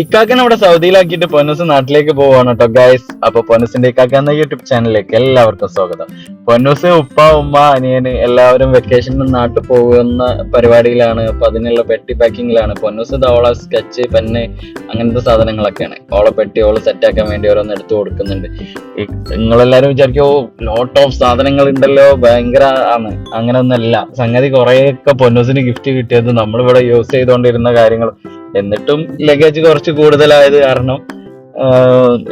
ഇക്കാക്കനെ ഇവിടെ സൗദിയിലാക്കിയിട്ട് പൊന്നൂസ് നാട്ടിലേക്ക് പോവാണ് കേട്ടോ ഗൈസ് അപ്പൊ പൊന്നൂസിന്റെ ഇക്കാക്ക എന്ന യൂട്യൂബ് ചാനലിലേക്ക് എല്ലാവർക്കും സ്വാഗതം. പൊന്നൂസ് ഉപ്പ ഉമ്മ അനിയന് എല്ലാവരും വെക്കേഷന് നാട്ടിൽ പോകുന്ന പരിപാടിയിലാണ്. അപ്പൊ അതിനുള്ള പെട്ടി പാക്കിങ്ങിലാണ്. പൊന്നൂസ് ഓള സ്കെച്ച് പെന്ന് അങ്ങനത്തെ സാധനങ്ങളൊക്കെയാണ്. ഓള പെട്ടി ഓൾ സെറ്റ് ആക്കാൻ വേണ്ടി ഓരോന്ന് എടുത്തു കൊടുക്കുന്നുണ്ട്. നിങ്ങളെല്ലാരും വിചാരിക്കും ലോട്ട് ഓഫ് സാധനങ്ങൾ ഉണ്ടല്ലോ ഭയങ്കര ആണ്. അങ്ങനെ ഒന്നല്ല സംഗതി കുറെയൊക്കെ പൊന്നൂസിന് ഗിഫ്റ്റ് കിട്ടിയത് നമ്മളിവിടെ യൂസ് ചെയ്തുകൊണ്ടിരുന്ന കാര്യങ്ങൾ. എന്നിട്ടും ലഗേജ് കുറച്ച് കൂടുതലായത് കാരണം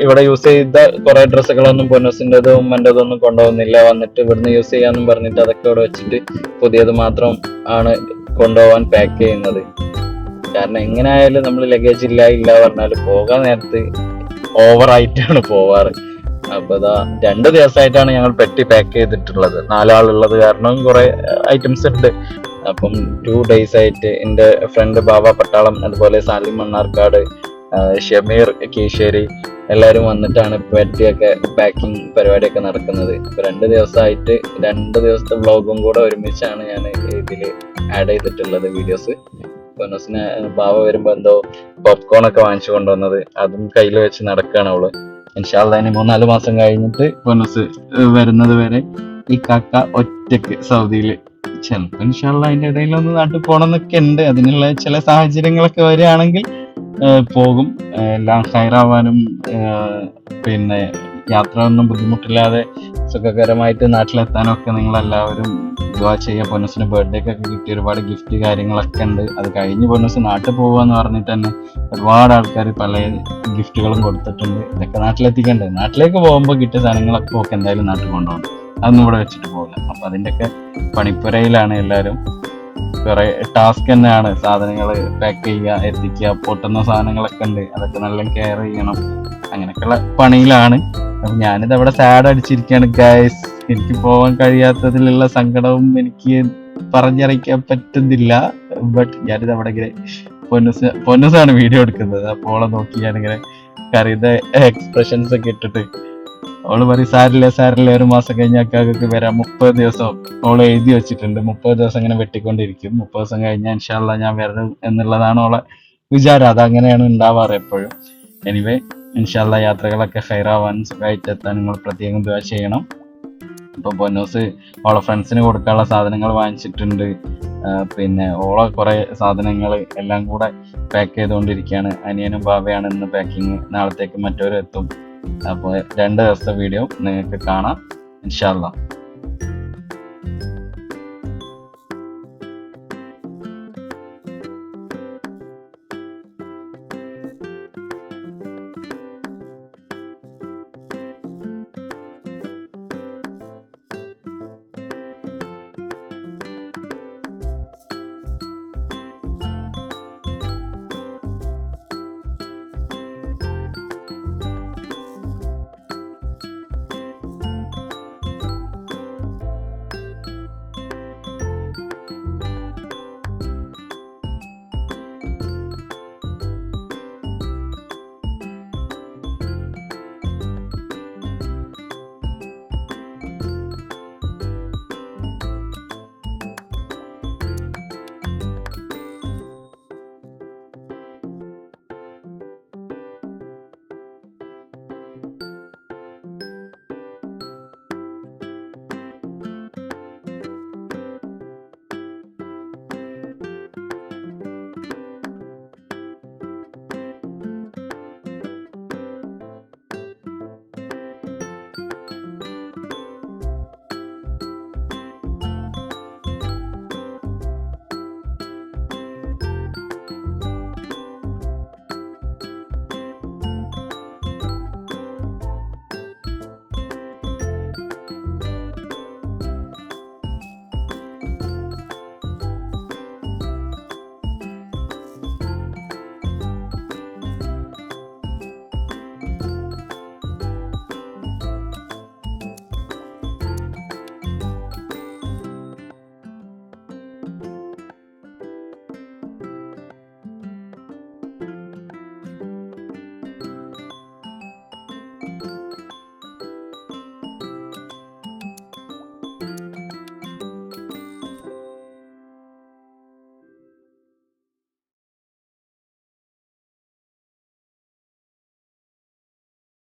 ഇവിടെ യൂസ് ചെയ്ത കുറെ ഡ്രസ്സുകളൊന്നും പൊന്നസിന്റെതും ഒന്നും കൊണ്ടുപോകുന്നില്ല. വന്നിട്ട് ഇവിടുന്ന് യൂസ് ചെയ്യാന്നും പറഞ്ഞിട്ട് അതൊക്കെ ഇവിടെ വെച്ചിട്ട് പുതിയത് മാത്രം ആണ് കൊണ്ടുപോകാൻ പാക്ക് ചെയ്യുന്നത്. കാരണം എങ്ങനെ ആയാലും നമ്മൾ ലഗേജ് ഇല്ല ഇല്ല പറഞ്ഞാൽ പോകാൻ നേരത്ത് ഓവറായിട്ടാണ് പോവാറ്. അപ്പൊ ഇതാ രണ്ട് ദിവസമായിട്ടാണ് ഞങ്ങൾ പെട്ടി പാക്ക് ചെയ്തിട്ടുള്ളത്. നാലാളുള്ളത് കാരണം കുറെ ഐറ്റംസ് ഉണ്ട്. അപ്പം ടു ഡേയ്സ് ആയിട്ട് എന്റെ ഫ്രണ്ട് ബാബ പട്ടാളം അതുപോലെ സാലിം മണ്ണാർക്കാട് ഷമീർ കീശ്ശേരി എല്ലാവരും വന്നിട്ടാണ് പെട്ടിയൊക്കെ പാക്കിംഗ് പരിപാടിയൊക്കെ നടക്കുന്നത്. ഇപ്പൊ രണ്ട് ദിവസമായിട്ട് രണ്ട് ദിവസത്തെ വ്ളോഗും കൂടെ ഒരുമിച്ചാണ് ഞാൻ ഇതിൽ ആഡ് ചെയ്തിട്ടുള്ളത് വീഡിയോസ് ബാബ വരുമ്പോ എന്തോ പോപ്കോൺ ഒക്കെ വാങ്ങിച്ചു കൊണ്ടുവന്നത്. അതും കയ്യിൽ വെച്ച് നടക്കുകയാണ് അവൾ. ഇൻഷാല്ല ഇനി മൂന്നാൽ മാസം കഴിഞ്ഞിട്ട് ബോണസ് വരുന്നത് വരെ ഈ കാക്ക ഒറ്റയ്ക്ക് സൗദിയിൽ ചിലപ്പോൾ ഇൻഷാല്ല അതിന്റെ ഇടയിൽ ഒന്ന് നാട്ടിൽ പോകണമെന്നൊക്കെ ഉണ്ട് അതിനുള്ള ചില സാഹചര്യങ്ങളൊക്കെ വരികയാണെങ്കിൽ പോകും. എല്ലാം ഹൈറാവാനും പിന്നെ യാത്ര ഒന്നും ബുദ്ധിമുട്ടില്ലാതെ സുഖകരമായിട്ട് നാട്ടിലെത്താനൊക്കെ നിങ്ങൾ എല്ലാവരും ഇതുവാ ചെയ്യുക. പൊന്നസിന് ബർത്ത്ഡേക്ക് ഒക്കെ കിട്ടി. ഒരുപാട് ഗിഫ്റ്റ് കാര്യങ്ങളൊക്കെ ഉണ്ട്. അത് കഴിഞ്ഞ് പൊന്നസ് നാട്ടിൽ പോകുക പറഞ്ഞിട്ട് തന്നെ ഒരുപാട് ആൾക്കാർ പല ഗിഫ്റ്റുകളും കൊടുത്തിട്ടുണ്ട്. ഇതൊക്കെ നാട്ടിലെത്തിക്കണ്ടേ? നാട്ടിലേക്ക് പോകുമ്പോൾ കിട്ടിയ സാധനങ്ങളൊക്കെ ഒക്കെ എന്തായാലും നാട്ടിൽ കൊണ്ടുപോകണം. അതൊന്നും ഇവിടെ വെച്ചിട്ട് പോകില്ല അപ്പം അതിന്റെയൊക്കെ പണിപ്പുരയിലാണ് എല്ലാവരും. കുറെ ടാസ്ക് തന്നെയാണ്. സാധനങ്ങൾ പാക്ക് ചെയ്യുക എത്തിക്കുക പൊട്ടുന്ന സാധനങ്ങളൊക്കെ ഉണ്ട്. അതൊക്കെ നല്ല കെയർ ചെയ്യണം. അങ്ങനെയൊക്കെയുള്ള പണിയിലാണ്. അപ്പൊ ഞാനിത് അവിടെ സാഡ് അടിച്ചിരിക്കുകയാണ് ഗൈസ് എനിക്ക് പോകാൻ കഴിയാത്തതിലുള്ള സങ്കടവും എനിക്ക് പറഞ്ഞറിയിക്കാൻ പറ്റുന്നില്ല. ബട്ട് ഞാനിത് അവിടെ ഇങ്ങനെ പൊന്നസ് പൊന്നസാണ് വീഡിയോ എടുക്കുന്നത്. അപ്പോൾ അവളെ നോക്കി ഞാനിങ്ങനെ കറിയുടെ എക്സ്പ്രഷൻസ് ഒക്കെ ഇട്ടിട്ട് അവൾ പറയും സാരില്ല സാരില്ല ഒരു മാസം കഴിഞ്ഞ അക്കാക്ക് വരാം. മുപ്പത് ദിവസം അവൾ എഴുതി വെച്ചിട്ടുണ്ട്. മുപ്പത് ദിവസം ഇങ്ങനെ വെട്ടിക്കൊണ്ടിരിക്കും. മുപ്പത് ദിവസം കഴിഞ്ഞാൽ ഇൻഷാല്ല ഞാൻ വരണം എന്നുള്ളതാണ് അവളെ വിചാരം. അതങ്ങനെയാണ് ഉണ്ടാവാറ് എപ്പോഴും. എനിവേ ഇൻഷാല്ല യാത്രകളൊക്കെ ഹൈറാവാൻ സുഖമായിട്ട് എത്താൻ നിങ്ങൾ പ്രത്യേകം ദുവാ ചെയ്യണം. ഇപ്പൊ ബൊന്നോസ് ഓളെ ഫ്രണ്ട്സിന് കൊടുക്കാനുള്ള സാധനങ്ങൾ വാങ്ങിച്ചിട്ടുണ്ട്. പിന്നെ ഓളെ കുറെ സാധനങ്ങൾ എല്ലാം കൂടെ പാക്ക് ചെയ്തുകൊണ്ടിരിക്കുകയാണ് അനിയനും ബാബയാണ് ഇന്ന് പാക്കിങ് നാളത്തേക്ക് മറ്റവരും എത്തും. അപ്പോൾ രണ്ട് ദിവസത്തെ വീഡിയോ നിങ്ങൾക്ക് കാണാം. ഇൻഷാല്ല